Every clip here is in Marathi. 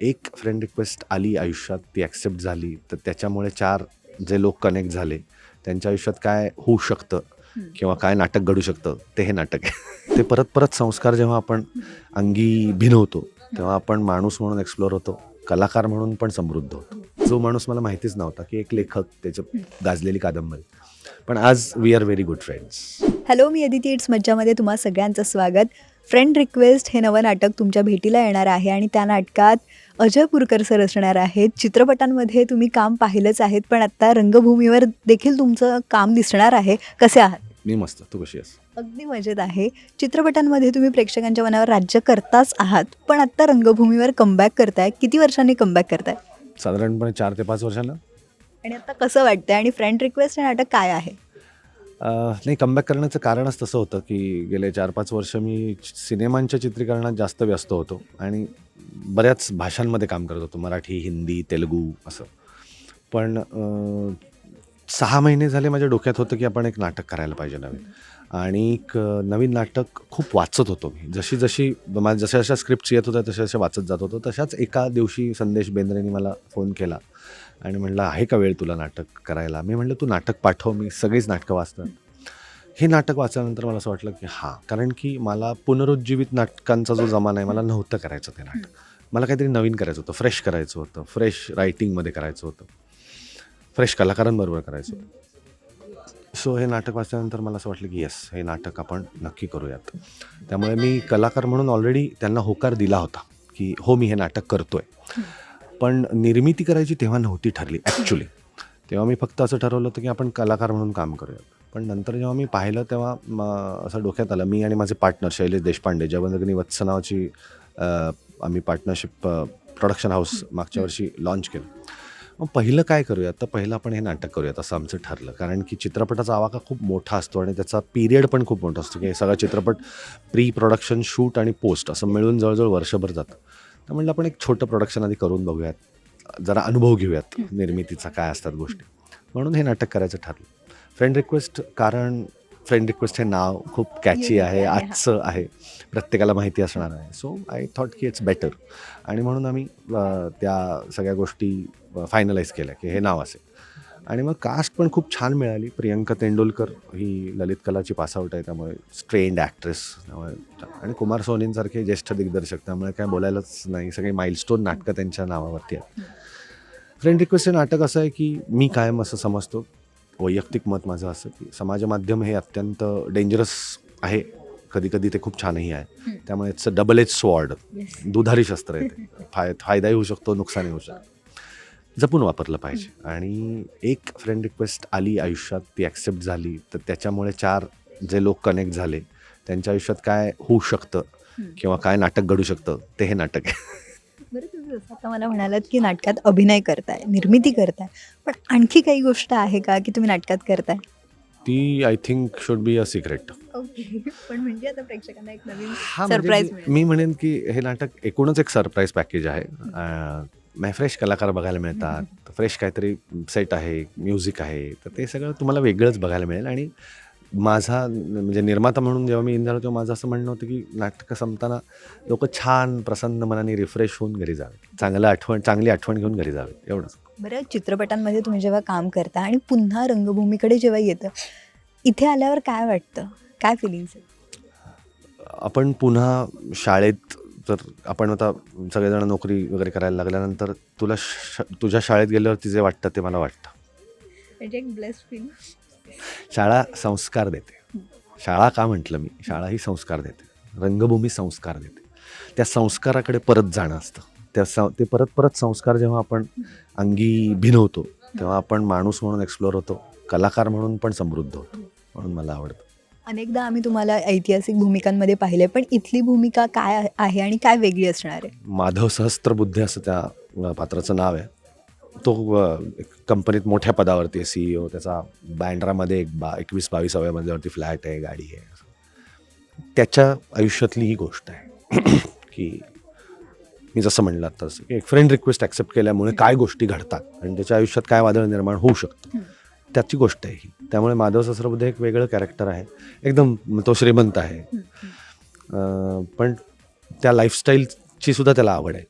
एक फ्रेंड रिक्वेस्ट आली आयुष्यात ती ॲक्सेप्ट झाली. तर त्याच्यामुळे चार जे लोक कनेक्ट झाले त्यांच्या आयुष्यात काय होऊ शकतं किंवा काय नाटक घडू शकतं ते हे नाटक आहे. ते परत परत संस्कार जेव्हा आपण अंगी भिनवतो तेव्हा आपण माणूस म्हणून एक्सप्लोर होतो कलाकार म्हणून पण समृद्ध होतो. जो माणूस मला माहितीच नव्हता की एक लेखक त्याचं गाजलेली कादंबरी. पण आज we are very good friends hello me Aditi. It's मज्जामध्ये तुम्हा सगळ्यांचं स्वागत. फ्रेंड रिक्वेस्ट हे नवं नाटक तुमच्या भेटीला येणार आहे आणि त्या नाटकात अजय पुरकर सर असणार आहेत. चित्रपटांमध्ये तुम्ही काम पाहिलंच आहेत पण आत्ता रंगभूमीवर देखील तुमचं काम दिसणार आहे. कसे आहात? मी मस्त. तू कशी आहेस? अगदी मजेत आहे. चित्रपटांमध्ये तुम्ही प्रेक्षकांच्या मनावर राज्य करताच आहात पण आत्ता रंगभूमीवर कमबॅक करताय. किती वर्षांनी कमबॅक करताय? साधारणपणे चार ते पाच वर्षांना. आणि आता कसं वाटतंय? आणि फ्रेंड रिक्वेस्ट हे नाटक काय आहे? नाही कमबॅक करण्याचं कारणच तसं होतं की गेले चार पाच वर्ष मी सिनेमांच्या चित्रीकरणात जास्त व्यस्त होतो आणि बऱ्याच भाषांमध्ये काम करत होतो मराठी हिंदी तेलुगू असं. पण सहा महिने झाले माझ्या डोक्यात होतं की आपण एक नाटक करायला पाहिजे नवीन. आणि नवीन नाटक खूप वाचत होतो मी. जशी जशी माझ्या जशा जशा स्क्रिप्ट्स येत होत्या तशा जशा वाचत जात होतो. तशाच एका दिवशी संदेश बेंद्रेने मला फोन केला आणि म्हणलं आहे का वेळ तुला नाटक करायला? मी म्हणलं तू नाटक पाठव मी सगळीच नाटकं वाचतात हे नाटक वाचल्यानंतर मला असं वाटलं की हां कारण की मला पुनरुज्जीवित नाटकांचा जो जमाना आहे मला नव्हतं करायचं ते नाटक. मला काहीतरी नवीन करायचं होतं फ्रेश करायचं होतं फ्रेश रायटिंगमध्ये करायचं होतं फ्रेश कलाकारांबरोबर करायचं होतं. सो हे नाटक वाचल्यानंतर मला असं वाटलं की येस हे नाटक आपण नक्की करूयात. त्यामुळे मी कलाकार म्हणून ऑलरेडी त्यांना होकार दिला होता की हो मी हे नाटक करतोय. पण निर्मिती करायची तेव्हा नव्हती ठरली ॲक्च्युली तेव्हा मी फक्त असं ठरवलं होतं की आपण कलाकार म्हणून काम करूयात. पण नंतर जेव्हा मी पाहिलं तेव्हा म, असं डोक्यात आलं. मी आणि माझे पार्टनर शैलेश देशपांडे जवंदगनी वत्स नावाची आम्ही पार्टनरशिप प्रोडक्शन हाऊस मागच्या वर्षी लॉन्च केलं. मग पहिलं काय करूयात? तर पहिलं आपण हे नाटक करूयात असं आमचं ठरलं. कारण की चित्रपटाचा आवाका खूप मोठा असतो आणि त्याचा पिरियड पण खूप मोठा असतो. की सगळा चित्रपट प्री प्रोडक्शन शूट आणि पोस्ट असं मिळून जवळजवळ वर्षभर जातं. तर म्हणलं आपण एक छोटं प्रोडक्शन आधी करून बघूयात. जरा अनुभव घेऊयात निर्मितीचा काय असतात गोष्टी. म्हणून हे नाटक करायचं ठरलं. फ्रेंड रिक्वेस्ट कारण फ्रेंड रिक्वेस्ट हे नाव खूप कॅची आहे. आजचं आहे प्रत्येकाला माहिती असणार आहे. सो आय थॉट की इट्स बेटर आणि म्हणून आम्ही त्या सगळ्या गोष्टी फायनलाइज केल्या की हे नाव असेल. आणि मग कास्ट पण खूप छान मिळाली. प्रियंका तेंडुलकर ही ललित कलाची पासआउट आहे त्यामुळे स्ट्रेंड ॲक्ट्रेस त्यामुळे आणि कुमार सोनींसारखे ज्येष्ठ दिग्दर्शक त्यामुळे काय बोलायलाच नाही. सगळे माइलस्टोन नाटकं त्यांच्या नावावरती आहेत. फ्रेंड रिक्वेस्ट हे नाटक असं आहे की मी कायम असं समजतो. वैयक्तिक मत माझं असं की समाज माध्यम हे अत्यंत डेंजरस आहे. कधी कधी ते खूप छानही आहे. त्यामुळे it's a double edge sword दुधारी शस्त्र आहे ते. फाय फायदाही होऊ शकतो नुकसानही होऊ शकतो. जपून वापरलं पाहिजे. आणि एक फ्रेंड रिक्वेस्ट आली आयुष्यात ती ॲक्सेप्ट झाली. तर त्याच्यामुळे चार जे लोक कनेक्ट झाले त्यांच्या आयुष्यात काय होऊ शकतं किंवा काय नाटक घडू शकतं ते हे नाटक आहे. जसं आता मला म्हणालात की नाटकात अभिनय करताय निर्मिती करताय पण आणखी काही गोष्ट आहे का की तुम्ही नाटकात करताय? ती I think should be a secret okay पण म्हणजे आता प्रेक्षकांना एक नवीन हा म्हणजे सरप्राईज मी- मी म्हणेन की हे नाटक एकूणच एक सरप्राईज पॅकेज आहे. अं, फ्रेश कलाकार बघायला मिळतात फ्रेश काहीतरी सेट आहे म्युझिक आहे तर ते सगळं तुम्हाला वेगळंच बघायला मिळेल. आणि माझा म्हणजे निर्माता म्हणून जेव्हा मी इन झालो तेव्हा माझं असं म्हणणं होतं की नाटकं संपताना लोक छान प्रसन्न मनाने रिफ्रेश होऊन घरी जावे. चांगलं आठवण चांगली आठवण घेऊन घरी जावे. एवढंच. बरं चित्रपटांमध्ये तुम्ही जेव्हा काम करता आणि पुन्हा रंगभूमीकडे जेव्हा येतं इथे आल्यावर काय वाटतं? काय फिलिंग्स आपण पुन्हा शाळेत जर आपण आता सगळेजण नोकरी वगैरे करायला लागल्यानंतर तुला श तुझ्या शाळेत गेल्यावरती जे वाटतं ते मला वाटतं. म्हणजे एक ब्लेस फील शाळा संस्कार देते. शाळा का म्हटलं मी? शाळा ही संस्कार देते. रंगभूमी संस्कार देते. त्या संस्काराकडे परत जाणं असतं. त्या स ते परत परत संस्कार जेव्हा आपण अंगी भिनवतो तेव्हा आपण माणूस म्हणून एक्सप्लोर होतो कलाकार म्हणून पण समृद्ध होतो म्हणून मला आवडतं. अनेकदा आम्ही तुम्हाला ऐतिहासिक भूमिकांमध्ये पाहिले पण इथली भूमिका काय आहे आणि काय वेगळी असणार आहे? माधव सहस्त्रबुद्धे असं त्या पात्राचं नाव आहे. तो कंपनीत मोठ्या पदावरती आहे सी ओ त्याचा बँड्रामध्ये एक बा एकवीस बावीसाव्या मजल्यावरती फ्लॅट आहे गाडी आहे. त्याच्या आयुष्यातली ही गोष्ट आहे की मी जसं म्हणलं तसं की एक फ्रेंड रिक्वेस्ट ॲक्सेप्ट केल्यामुळे काय गोष्टी घडतात आणि त्याच्या आयुष्यात काय वादळ निर्माण होऊ शकतं त्याची गोष्ट आहे ही. त्यामुळे माधव सहस्त्रबुद्धे एक वेगळं कॅरेक्टर आहे. एकदम तो श्रीमंत आहे. पण त्या लाईफस्टाईलची सुद्धा त्याला आवड आहे.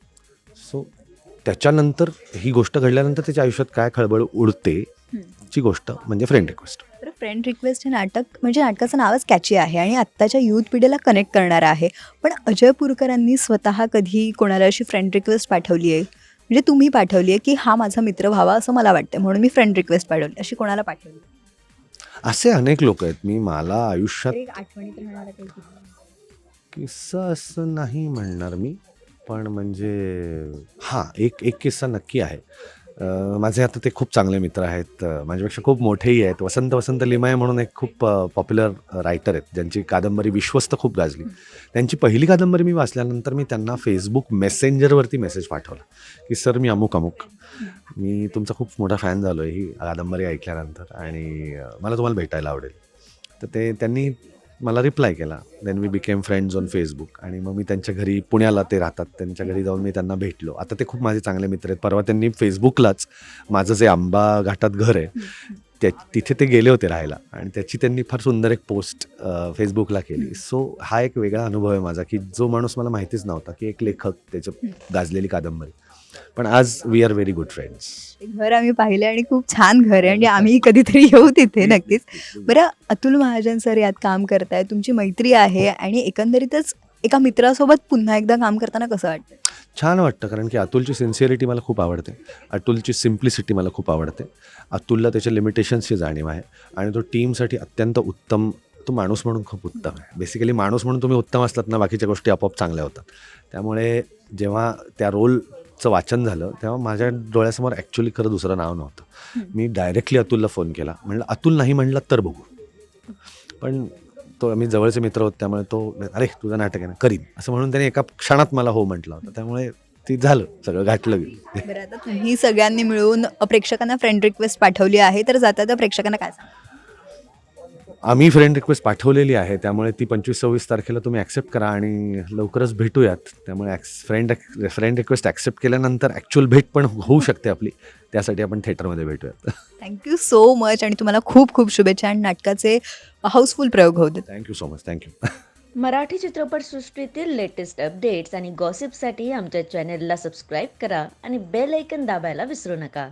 त्याच्यानंतर ही गोष्ट घडल्यानंतर त्याच्या आयुष्यात काय खळबळ उडते ची गोष्ट म्हणजे फ्रेंड रिक्वेस्ट फ्रेंड रिक्वेस्ट हे नाटक म्हणजे नाटकाचं नावच कॅची आहे आणि आत्ताच्या यूथ पिढीला कनेक्ट करणारं आहे. पण अजय पुरकरांनी स्वतः कधी कोणाला अशी फ्रेंड रिक्वेस्ट पाठवली आहे? म्हणजे तुम्ही पाठवली आहे की हा माझा मित्र व्हावा असं मला वाटतं म्हणून मी फ्रेंड रिक्वेस्ट पाठवली अशी कोणाला पाठवली? असे अनेक लोक आहेत. मी मला आयुष्यात. किस्सा असं नाही म्हणणार मी. पण म्हणजे हां एक एक किस्सा नक्की आहे. माझे आता ते खूप चांगले मित्र आहेत. माझ्यापेक्षा खूप मोठेही आहेत. वसंत वसंत लिमाय म्हणून एक खूप पॉप्युलर रायटर आहेत. ज्यांची कादंबरी विश्वस्त खूप गाजली. त्यांची पहिली कादंबरी मी वाचल्यानंतर मी त्यांना फेसबुक मेसेंजरवरती मेसेज पाठवला. की सर मी अमुक अमुक. मी तुमचा खूप मोठा फॅन झालो आहे ही कादंबरी ऐकल्यानंतर. आणि मला तुम्हाला भेटायला आवडेल. तर ते त्यांनी मला रिप्लाय केला. Then we became friends on Facebook आणि मग मी त्यांच्या घरी पुण्याला ते राहतात. त्यांच्या घरी जाऊन मी त्यांना भेटलो. आता ते खूप माझे चांगले मित्र आहेत. परवा त्यांनी फेसबुकलाच माझं जे आंबा घाटात घर आहे त्या तिथे ते गेले होते राहायला. आणि त्याची त्यांनी फार सुंदर एक पोस्ट फेसबुकला केली. सो हा एक वेगळा अनुभव आहे माझा की जो माणूस मला माहितीच नव्हता की एक लेखक त्याचं गाजलेली कादंबरी. पण आज we are very good friends घर आम्ही पाहिले आणि खूप छान घर आहे आणि आम्ही कधीतरी येऊ तिथे नक्कीच. बरं अतुल महाजन सर यात काम करताय. तुमची मैत्री आहे आणि एकंदरीतच एका मित्रासोबत पुन्हा एकदा काम करताना कसं वाटतं छान वाटतं कारण की अतुलची सिन्सिअरिटी मला खूप आवडते. अतुलची सिम्प्लिसिटी मला खूप आवडते. अतुलला त्याच्या लिमिटेशन्सची जाणीव आहे आणि तो टीमसाठी अत्यंत उत्तम तो माणूस म्हणून खूप उत्तम आहे. बेसिकली माणूस म्हणून तुम्ही उत्तम असलात ना बाकीच्या गोष्टी आपोआप चांगल्या होतात. त्यामुळे जेव्हा त्या रोलचं वाचन झालं तेव्हा माझ्या डोळ्यासमोर ॲक्च्युली खरं दुसरं नाव नव्हतं. मी डायरेक्टली अतुलला फोन केला. म्हणलं अतुल नाही म्हणलं तर बघू. पण तो आम्ही जवळचे मित्र होत त्यामुळे तो अरे तुझं नाटक आहे ना करीन. असं म्हणून त्याने एका क्षणात मला हो म्हटलं होतं. त्यामुळे ती झालं सगळं गाठलं गेलं बरं आता तुम्ही सगळ्यांनी मिळून प्रेक्षकांना फ्रेंड रिक्वेस्ट पाठवली आहे तर जाता त्या प्रेक्षकांना काय सांगा? आम्ही फ्रेंड रिक्वेस्ट पाठवलेली आहे त्यामुळे ती पंचवीस सव्वीस तारखेला तुम्ही ॲक्सेप्ट करा आणि लवकरच भेटूयात. त्यामुळे ॲक्स फ्रेंड फ्रेंड रिक्वेस्ट ॲक्सेप्ट केल्यानंतर ॲक्च्युअल भेट पण होऊ शकते आपली. त्यासाठी आपण थिएटरमध्ये भेटूयात. थँक्यू सो मच आणि तुम्हाला खूप खूप शुभेच्छा. आणि नाटकाचे हाऊसफुल प्रयोग होते thank you so much thank you Marathi चित्रपटसृष्टीतील लेटेस्ट अपडेट्स आणि गॉसिपसाठी आमच्या चॅनेलला सबस्क्राईब करा आणि बेल ऐकन दाबायला विसरू नका.